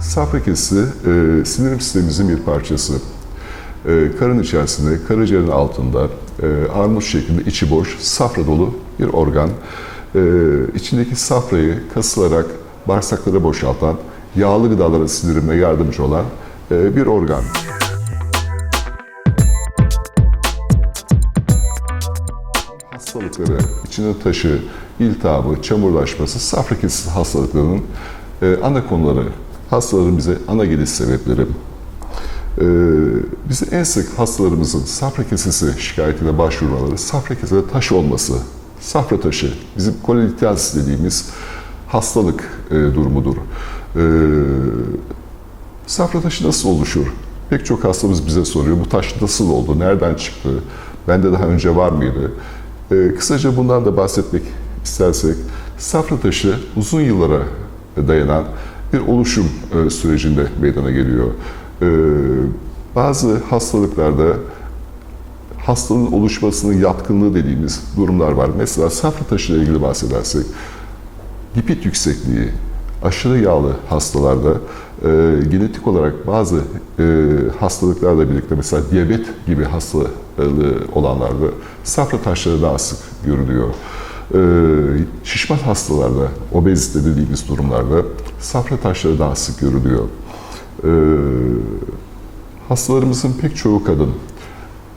Safra kesesi e, sindirim sistemimizin bir parçası. E, karın içerisinde, karaciğerin altında e, armut şeklinde içi boş, safra dolu bir organ. E, içindeki safrayı kasılarak bağırsaklara boşaltan, yağlı gıdaların sindirimine yardımcı olan e, bir organ. hastalıkları, içinde taşı, iltihabı, çamurlaşması, safra kesesi hastalıklarının e, ana konuları, hastaların bize ana geliş sebepleri. E, bize en sık hastalarımızın safra kesesi şikayetiyle başvurmaları, safra kesesinde taş olması, safra taşı, bizim kolelitiasis dediğimiz hastalık e, durumudur. E, safra taşı nasıl oluşur? Pek çok hastamız bize soruyor, bu taş nasıl oldu, nereden çıktı, bende daha önce var mıydı? Ee, kısaca bundan da bahsetmek istersek, safra taşı uzun yıllara dayanan bir oluşum e, sürecinde meydana geliyor. Ee, bazı hastalıklarda hastalığın oluşmasının yatkınlığı dediğimiz durumlar var. Mesela safra taşı ile ilgili bahsedersek, lipid yüksekliği, aşırı yağlı hastalarda e, genetik olarak bazı e, hastalıklarla birlikte mesela diyabet gibi hastalığı olanlarda safra taşları daha sık görülüyor. E, şişman hastalarda, obezite dediğimiz durumlarda safra taşları daha sık görülüyor. E, hastalarımızın pek çoğu kadın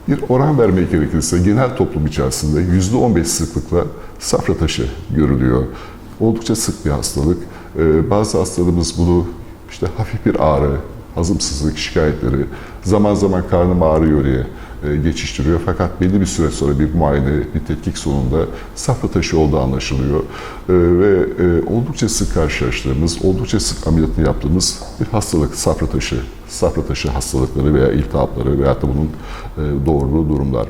bir oran vermek gerekirse genel toplum içerisinde %15 sıklıkla safra taşı görülüyor. Oldukça sık bir hastalık. Ee, bazı hastalarımız bunu işte hafif bir ağrı, hazımsızlık şikayetleri, zaman zaman karnım ağrıyor diye e, geçiştiriyor. Fakat belli bir süre sonra bir muayene, bir tetkik sonunda safra taşı olduğu anlaşılıyor. E, ve e, oldukça sık karşılaştığımız, oldukça sık ameliyatını yaptığımız bir hastalık safra taşı. Safra taşı hastalıkları veya iltihapları veya da bunun doğurduğu durumlar.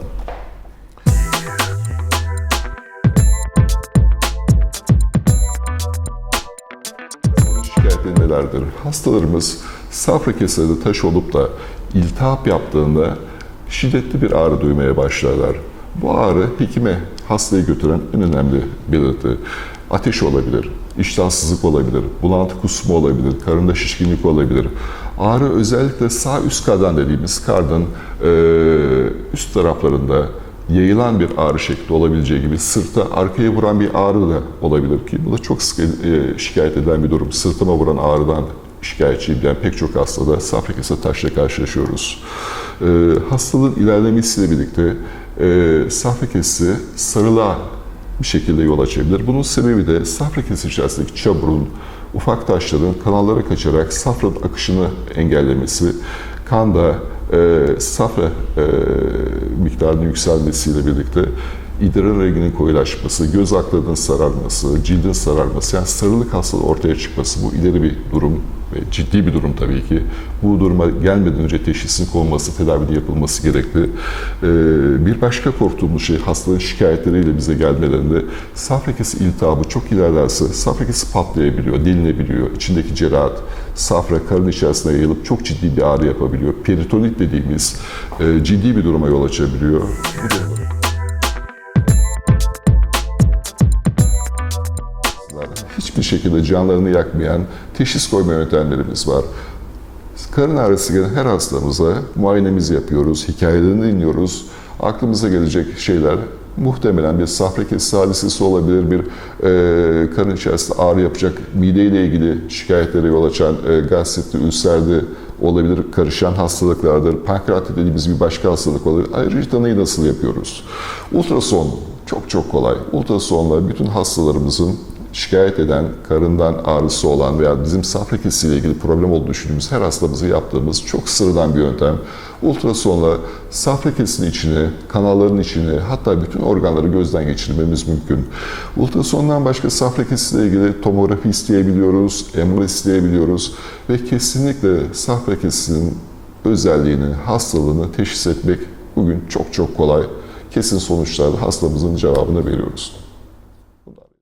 Nelerdir? Hastalarımız safra keselerinde taş olup da iltihap yaptığında şiddetli bir ağrı duymaya başlarlar. Bu ağrı hekime hastayı götüren en önemli belirti. Ateş olabilir, iştahsızlık olabilir, bulantı kusma olabilir, karında şişkinlik olabilir. Ağrı özellikle sağ üst kardan dediğimiz karnın üst taraflarında yayılan bir ağrı şekli olabileceği gibi sırta arkaya vuran bir ağrı da olabilir ki bu da çok sık e, şikayet edilen bir durum. Sırtıma vuran ağrıdan şikayetçiyim diyen pek çok hastada safra kese taşla karşılaşıyoruz. E, hastalığın ilerlemesiyle birlikte e, safra kesesi sarılığa bir şekilde yol açabilir. Bunun sebebi de safra kesesi içerisindeki çamurun, ufak taşların kanallara kaçarak safranın akışını engellemesi, kanda e, safra e, miktarının yükselmesiyle birlikte idrar renginin koyulaşması, göz aklarının sararması, cildin sararması, yani sarılık hastalığı ortaya çıkması bu ileri bir durum ciddi bir durum tabii ki. Bu duruma gelmeden önce teşhisin konması, tedavide yapılması gerekli. Ee, bir başka korktuğumuz şey hastalığın şikayetleriyle bize gelmelerinde safra kesi iltihabı çok ilerlerse safra kesi patlayabiliyor, delinebiliyor. İçindeki cerahat, safra karın içerisine yayılıp çok ciddi bir ağrı yapabiliyor. Peritonit dediğimiz e, ciddi bir duruma yol açabiliyor. Bu hiçbir şekilde canlarını yakmayan teşhis koyma yöntemlerimiz var. Karın ağrısı gelen her hastamıza muayenemizi yapıyoruz, hikayelerini dinliyoruz. Aklımıza gelecek şeyler muhtemelen bir safra kesesi hadisesi olabilir, bir e, karın içerisinde ağrı yapacak, mideyle ilgili şikayetlere yol açan e, gastritli, ülserli olabilir, karışan hastalıklardır. Pankreatit dediğimiz bir başka hastalık olabilir. Ayrıca tanıyı nasıl yapıyoruz? Ultrason çok çok kolay. Ultrasonla bütün hastalarımızın şikayet eden, karından ağrısı olan veya bizim safra kesisiyle ilgili problem olduğunu düşündüğümüz her hastamızı yaptığımız çok sıradan bir yöntem. Ultrasonla safra kesinin içine, kanalların içine hatta bütün organları gözden geçirmemiz mümkün. Ultrasondan başka safra kesisiyle ilgili tomografi isteyebiliyoruz, MR isteyebiliyoruz ve kesinlikle safra kesisinin özelliğini, hastalığını teşhis etmek bugün çok çok kolay. Kesin sonuçlarla hastamızın cevabını veriyoruz.